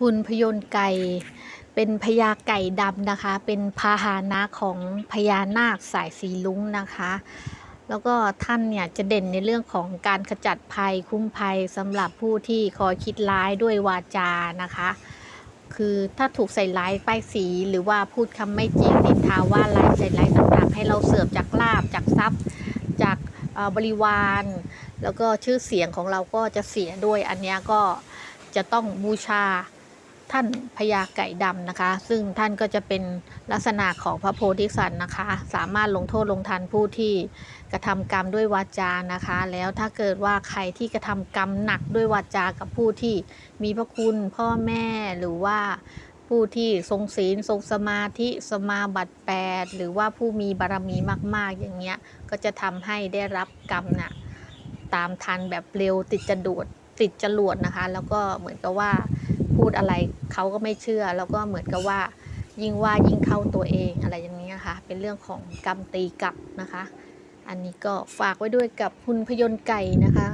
หุ่นพยนต์ไก่เป็นพญาไก่ดำนะคะ เป็นพาหานะของพญานาคสายสีลุ้งนะคะ แล้วก็ท่านเนี่ยจะเด่นในเรื่องของการขจัดภัยคุ้มภัยสำหรับผู้ที่คอยคิดร้ายด้วยวาจานะคะ คือถ้าถูกใส่ร้ายป้ายสีหรือว่าพูดคำไม่จริงนินทาว่าร้ายใส่ร้ายต่างๆ ให้เราเสื่อมจากลาบจากทรัพย์จากบริวาร แล้วก็ชื่อเสียงของเราก็จะเสียด้วยอันนี้ก็จะต้องบูชา ท่านพญาไก่ดำนะคะ ซึ่งท่านก็จะเป็นลักษณะของพระโพธิสัตว์นะคะ สามารถลงโทษลงทันผู้ที่กระทำกรรมด้วยวาจานะคะ แล้วถ้าเกิดว่าใครที่กระทำกรรมหนักด้วยวาจากับผู้ที่มีพระคุณพ่อแม่หรือว่าผู้ที่ทรงศีลทรงสมาธิสมาบัติแปดหรือว่าผู้มีบารมีมาก ๆ อย่างเงี้ยก็จะทำให้ได้รับกรรมน่ะตามทันแบบเร็วติดจรวดติดจรวดนะคะ แล้วก็เหมือนกับว่า พูดอะไรเขาก็ไม่เชื่อ แล้วก็เหมือนกับว่า ยิ่งว่ายิ่งเข้าตัวเองอะไรอย่างนี้นะคะเป็นเรื่องของกรรมตีกลับนะคะ อันนี้ก็ฝากไว้ด้วยกับหุ่นพยนต์ไก่นะคะ